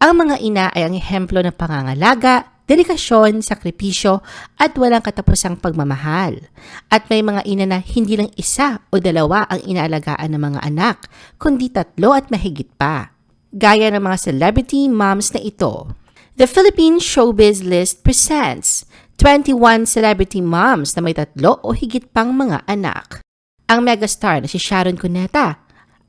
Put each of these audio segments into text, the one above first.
Ang mga ina ay ang ehemplo ng pangangalaga, dedikasyon, sakripisyo at walang katapusang pagmamahal. At may mga ina na hindi lang isa o dalawa ang inaalagaan ng mga anak, kundi tatlo at mahigit pa. Gaya ng mga celebrity moms na ito. The Philippine Showbiz List presents 21 celebrity moms na may tatlo o higit pang mga anak. Ang megastar na si Sharon Cuneta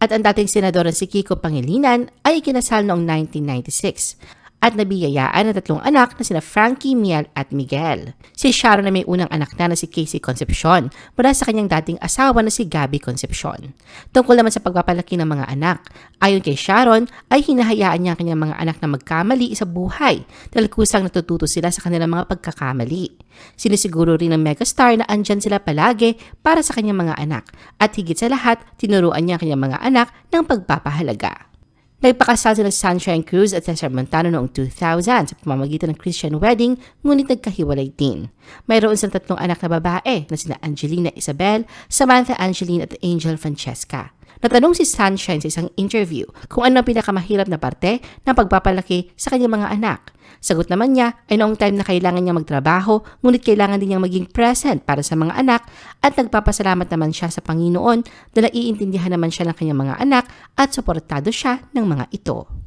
at ang dating senador na si Kiko Pangilinan ay ikinasal noong 1996 at nabiyayaan ng tatlong anak na sina Frankie, Miel at Miguel. Si Sharon na may unang anak na na si Casey Concepcion mula sa kanyang dating asawa na si Gabby Concepcion. Tungkol naman sa pagpapalaki ng mga anak, ayon kay Sharon ay hinahayaan niya ang kanyang mga anak na magkamali sa buhay dahil kusang natututo sila sa kanilang mga pagkakamali. Sinisiguro rin ng megastar na andyan sila palagi para sa kanyang mga anak at higit sa lahat tinuruan niya ang kanyang mga anak ng pagpapahalaga. Nagpakasal sila Sunshine Cruz at Cesar Montano noong 2000 sa pamamagitan ng Christian wedding, ngunit nagkahiwalay din. Mayroon silang tatlong anak na babae na sina Angelina Isabel, Samantha Angeline at Angel Francesca. Natanong si Sunshine sa isang interview kung ano ang pinakamahirap na parte ng pagpapalaki sa kanyang mga anak. Sagot naman niya ay noong time na kailangan niya magtrabaho, ngunit kailangan din niyang maging present para sa mga anak at nagpapasalamat naman siya sa Panginoon dahil naiintindihan naman siya ng kanyang mga anak at suportado siya ng mga ito.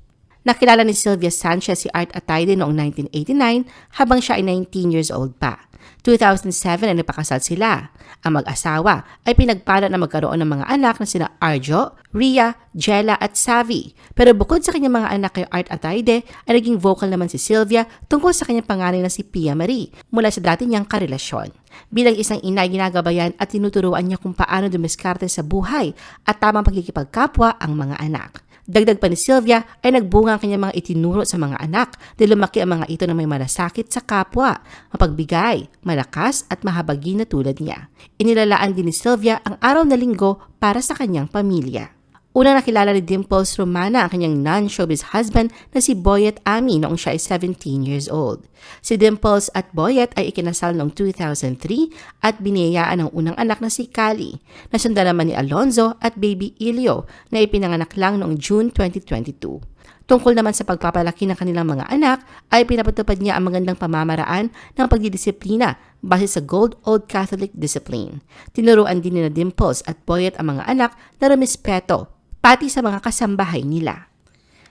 Nakilala ni Sylvia Sanchez si Art Atayde noong 1989 habang siya ay 19 years old pa. 2007 ay napakasal sila. Ang mag-asawa ay pinagpala na magkaroon ng mga anak na sina Arjo, Ria, Jella at Savi. Pero bukod sa kanyang mga anak kay Art Atayde, ay naging vocal naman si Sylvia tungkol sa kanyang panganay na si Pia Marie mula sa dati niyang karelasyon. Bilang isang ina, ginagabayan at tinuturuan niya kung paano dumiskarte sa buhay at tamang pagkikipagkapwa ang mga anak. Dagdag pa ni Sylvia ay nagbunga ang kanyang mga itinuro sa mga anak dahil lumaki ang mga ito na may malasakit sa kapwa, mapagbigay, malakas at mahabagi na tulad niya. Inilalaan din ni Sylvia ang araw na linggo para sa kanyang pamilya. Unang nakilala ni Dimples Romana ang kanyang non-showbiz husband na si Boyet Ami noong siya ay 17 years old. Si Dimples at Boyet ay ikinasal noong 2003 at biniyayaan ang unang anak na si Kali. Nasundan naman ni Alonzo at baby Ilio na ipinanganak lang noong June 2022. Tungkol naman sa pagpapalaki ng kanilang mga anak, ay pinapatupad niya ang magandang pamamaraan ng pagdidisiplina base sa Gold Old Catholic Discipline. Tinuruan din ni na Dimples at Boyet ang mga anak na rumispeto pati sa mga kasambahay nila.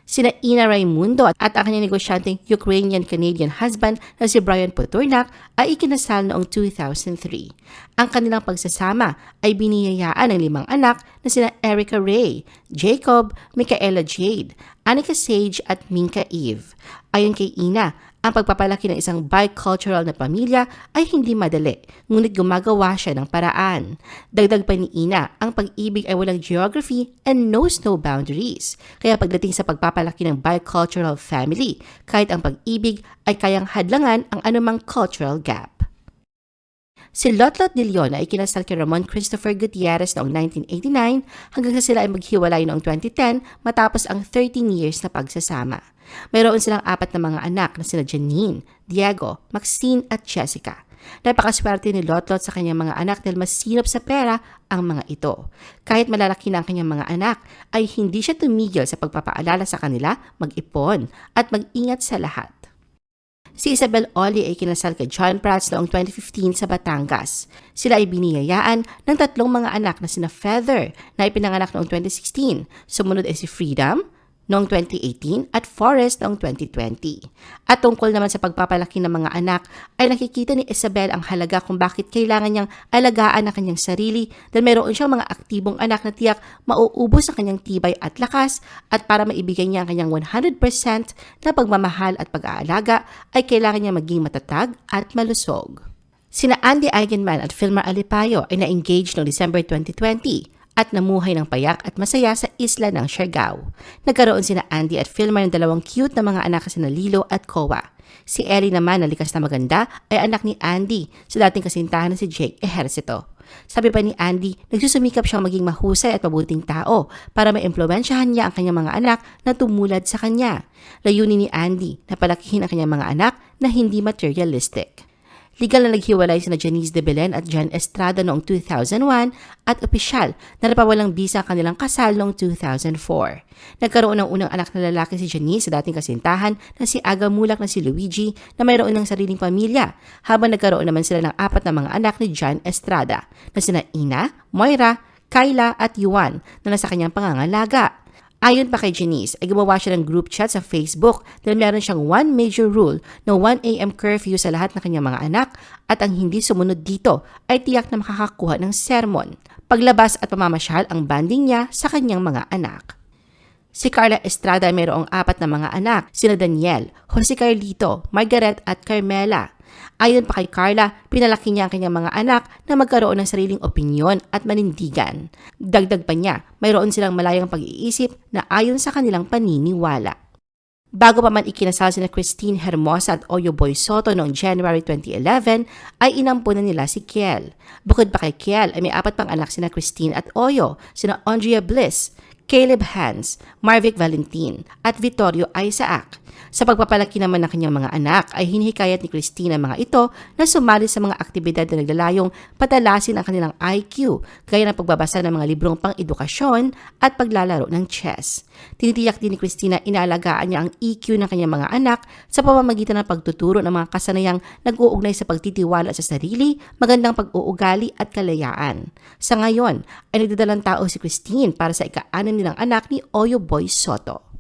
Sina Ina Raimundo at ang kanyang negosyanteng Ukrainian-Canadian husband na si Brian Potornak ay ikinasal noong 2003. Ang kanilang pagsasama ay biniyayaan ng limang anak na sina Erica Ray, Jacob, Michaela Jade, Annika Sage at Minka Eve. Ayon kay Ina, ang pagpapalaki ng isang bicultural na pamilya ay hindi madali, ngunit gumagawa siya ng paraan. Dagdag pa ni Ina, ang pag-ibig ay walang geography and knows no boundaries. Kaya pagdating sa pagpapalaki ng bicultural family, kahit ang pag-ibig ay kayang hadlangan ang anumang cultural gap. Si Lotlot de Leon ay kinasal kay Ramon Christopher Gutierrez noong 1989 hanggang sa sila ay maghiwalay noong 2010 matapos ang 13 years na pagsasama. Mayroon silang apat na mga anak na sina Janine, Diego, Maxine at Jessica. Napakaswerte ni Lotlot sa kanyang mga anak dahil mas sinop sa pera ang mga ito. Kahit malalaki na ang kanyang mga anak, ay hindi siya tumigil sa pagpapaalala sa kanila mag-ipon at mag-ingat sa lahat. Si Isabel Oli ay kinasal kay John Prats noong 2015 sa Batangas. Sila ay biniyayaan ng tatlong mga anak na sina Feather na ipinanganak noong 2016. Sumunod ay si Freedom, noong 2018 at Forest noong 2020. At tungkol naman sa pagpapalaki ng mga anak ay nakikita ni Isabel ang halaga kung bakit kailangan niyang alagaan ang kanyang sarili dahil mayroon siyang mga aktibong anak na tiyak mauubos ang kanyang tibay at lakas at para maibigay niya ang kanyang 100% na pagmamahal at pag-aalaga ay kailangan niya maging matatag at malusog. Sina Andy Eigenman at Filmar Alipayo ay na-engage noong December 2020 at namuhay ng payak at masaya sa isla ng Siargao. Nagkaroon sina Andy at Filmar ng dalawang cute na mga anak sina Lilo at Kowa. Si Ellie naman na likas na maganda ay anak ni Andy sa dating kasintahan na si Jake Ejercito. Sabi pa ni Andy, nagsusumikap siyang maging mahusay at mabuting tao para maimpluwensyahan niya ang kanyang mga anak na tumulad sa kanya. Layunin ni Andy na palakihin ang kanyang mga anak na hindi materialistic. Legal na naghiwalay sina Janice de Belen at Jan Estrada noong 2001 at opisyal na napawalang bisa ang kanilang kasal noong 2004. Nagkaroon ng unang anak na lalaki si Janice sa dating kasintahan na si Aga Mulak na si Luigi na mayroon ng sariling pamilya habang nagkaroon naman sila ng apat na mga anak ni Jan Estrada na sina Ina, Moira, Kyla at Yuan na nasa kanyang pangangalaga. Ayon pa kay Janice, ay gumawa siya ng group chat sa Facebook dahil meron siyang one major rule na 1 a.m. curfew sa lahat ng kanyang mga anak at ang hindi sumunod dito ay tiyak na makakakuha ng sermon. Paglabas at pamamasyal ang banding niya sa kanyang mga anak. Si Carla Estrada ay mayroong apat na mga anak, sina Daniel, Jose Carlito, Margaret at Carmela. Ayon pa kay Carla, pinalaki niya ang kanyang mga anak na magkaroon ng sariling opinyon at manindigan. Dagdag pa niya, mayroon silang malayang pag-iisip na ayon sa kanilang paniniwala. Bago pa man ikinasal sina Christine Hermosa at Oyo Boy Soto noong January 2011, ay inampunan nila si Kiel. Bukod pa kay Kiel, ay may apat pang anak sina Christine at Oyo, sina Andrea Bliss, Caleb Hans, Marvic Valentin, at Vittorio Isaac. Sa pagpapalaki naman ng kanyang mga anak ay hinihikayat ni Christina mga ito na sumali sa mga aktibidad na naglalayong patalasin ang kanilang IQ gaya ng pagbabasa ng mga librong pang-edukasyon at paglalaro ng chess. Tinitiyak din ni Christina inaalagaan niya ang EQ ng kanyang mga anak sa pamamagitan ng pagtuturo ng mga kasanayang nag-uugnay sa pagtitiwala sa sarili, magandang pag-uugali at kalayaan. Sa ngayon ay nagdadalang tao si Christine para sa ika-anim nilang anak ni Oyo Boy Soto.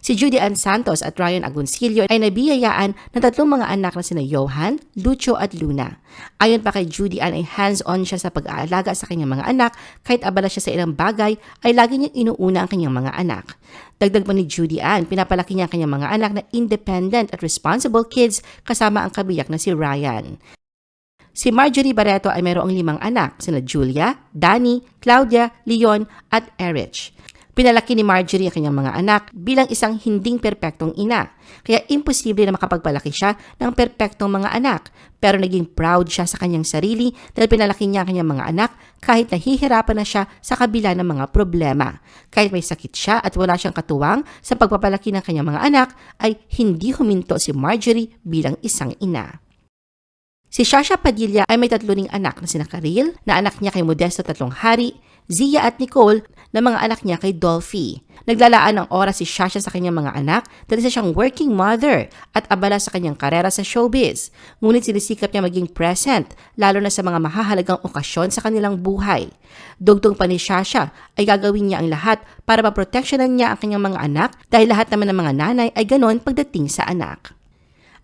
Si Judy Ann Santos at Ryan Agoncillo ay nabiyayaan ng tatlong mga anak na sina Johan, Lucho at Luna. Ayon pa kay Judy Ann ay hands-on siya sa pag-aalaga sa kanyang mga anak kahit abala siya sa ilang bagay ay lagi niyang inuuna ang kanyang mga anak. Dagdag pa ni Judy Ann, pinapalaki niya ang kanyang mga anak na independent at responsible kids kasama ang kabiyak na si Ryan. Si Marjorie Barreto ay mayroong limang anak, sina Julia, Danny, Claudia, Leon at Erich. Pinalaki ni Marjorie ang kanyang mga anak bilang isang hinding perpektong ina. Kaya imposible na makapagpalaki siya ng perpektong mga anak. Pero naging proud siya sa kanyang sarili dahil pinalaki niya ang kanyang mga anak kahit nahihirapan na siya sa kabila ng mga problema. Kahit may sakit siya at wala siyang katuwang sa pagpapalaki ng kanyang mga anak, ay hindi huminto si Marjorie bilang isang ina. Si Shasha Padilla ay may tatlo ning anak na sina Karil, na anak niya kay Modesto Tatlong Hari, Zia at Nicole na mga anak niya kay Dolphy. Naglalaan ng oras si Shasha sa kanyang mga anak dahil isa siyang working mother at abala sa kanyang karera sa showbiz. Ngunit sinisikap niya maging present, lalo na sa mga mahahalagang okasyon sa kanilang buhay. Dugtong pa ni Shasha ay gagawin niya ang lahat para maproteksyonan niya ang kanyang mga anak dahil lahat naman ng mga nanay ay ganon pagdating sa anak.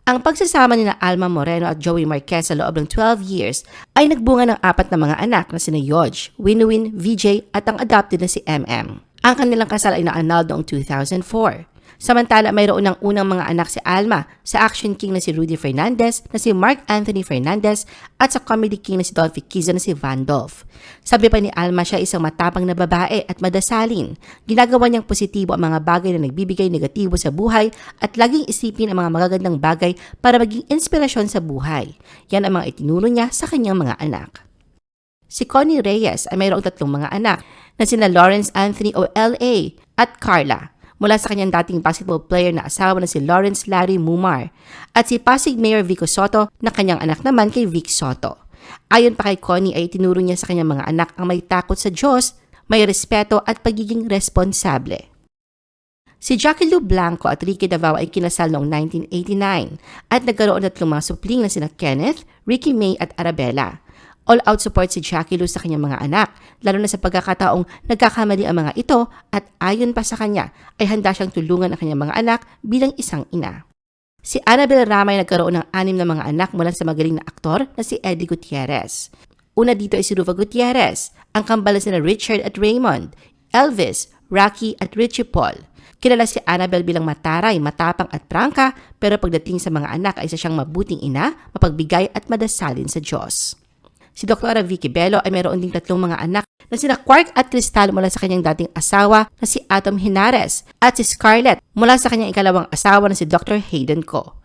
Ang pagsasama ni na Alma Moreno at Joey Marquez sa loob ng 12 years ay nagbunga ng apat na mga anak na sina Yoj, Winwin, VJ at ang adopted na si MM. Ang kanilang kasal ay naanal noong 2004. Samantala, mayroon ng unang mga anak si Alma sa action king na si Rudy Fernandez na si Mark Anthony Fernandez at sa comedy king na si Dolphy Kiza na si Vandolph. Sabi pa ni Alma siya isang matapang na babae at madasalin. Ginagawa niyang positibo ang mga bagay na nagbibigay negatibo sa buhay at laging isipin ang mga magagandang bagay para maging inspirasyon sa buhay. Yan ang mga itinuro niya sa kanyang mga anak. Si Connie Reyes ay mayroong tatlong mga anak na sina Lawrence Anthony o L.A. at Carla mula sa kanyang dating basketball player na asawa na si Lawrence Larry Mumar at si Pasig Mayor Vico Soto na kanyang anak naman kay Vic Soto. Ayon pa kay Connie ay tinuro niya sa kanyang mga anak ang may takot sa Diyos, may respeto at pagiging responsable. Si Jackie Lou Blanco at Ricky Davao ay kinasal noong 1989 at nagkaroon ng tatlong supling na sina Kenneth, Ricky May at Arabella. All-out support si Jackie Lou sa kanyang mga anak, lalo na sa pagkakataong nagkakamali ang mga ito at ayon pa sa kanya ay handa siyang tulungan ang kanyang mga anak bilang isang ina. Si Annabel Rama ay nagkaroon ng anim na mga anak mula sa magaling na aktor na si Eddie Gutierrez. Una dito ay si Rufa Gutierrez, ang kambal na Richard at Raymond, Elvis, Rocky at Richie Paul. Kilala si Annabel bilang mataray, matapang at prangka, pero pagdating sa mga anak ay isa siyang mabuting ina, mapagbigay at madasalin sa Diyos. Si Dr. Vicky Bello ay mayroon ding tatlong mga anak na sina Quark at Crystal mula sa kanyang dating asawa na si Atom Hinares at si Scarlett mula sa kanyang ikalawang asawa na si Dr. Hayden Ko.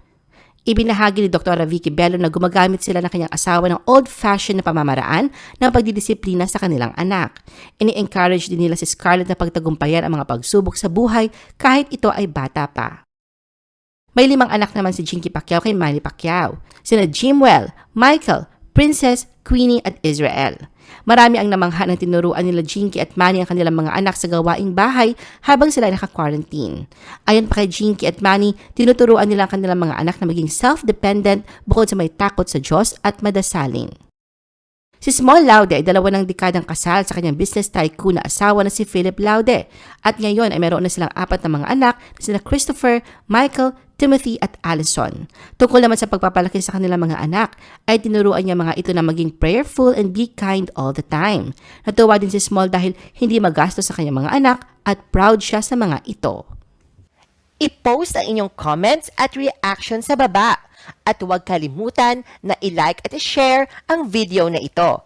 Ibinahagi ni Dr. Vicky Bello na gumagamit sila ng kanyang asawa ng old-fashioned na pamamaraan ng pagdidisiplina sa kanilang anak. Ini-encourage din nila si Scarlett na pagtagumpayan ang mga pagsubok sa buhay kahit ito ay bata pa. May limang anak naman si Jinky Pacquiao kay Manny Pacquiao. Sina Jimwell, Michael, Princess, Queenie at Israel. Marami ang namangha ng tinuruan nila Jinky at Manny ang kanilang mga anak sa gawaing bahay habang sila naka-quarantine. Ayon pa kay Jinky at Manny, tinuturuan nila ang kanilang mga anak na maging self-dependent bukod sa may takot sa Diyos at madasalin. Si Small Laude ay dalawa ng dekadang kasal sa kanyang business tycoon na asawa na si Philip Laude. At ngayon ay meron na silang apat na mga anak na sina Christopher, Michael, Timothy at Allison. Tungkol naman sa pagpapalaki sa kanilang mga anak, ay tinuruan niya mga ito na maging prayerful and be kind all the time. Natuwa din si Small dahil hindi magastos sa kanyang mga anak at proud siya sa mga ito. I-post ang inyong comments at reaction sa baba. At huwag kalimutan na i-like at i-share ang video na ito.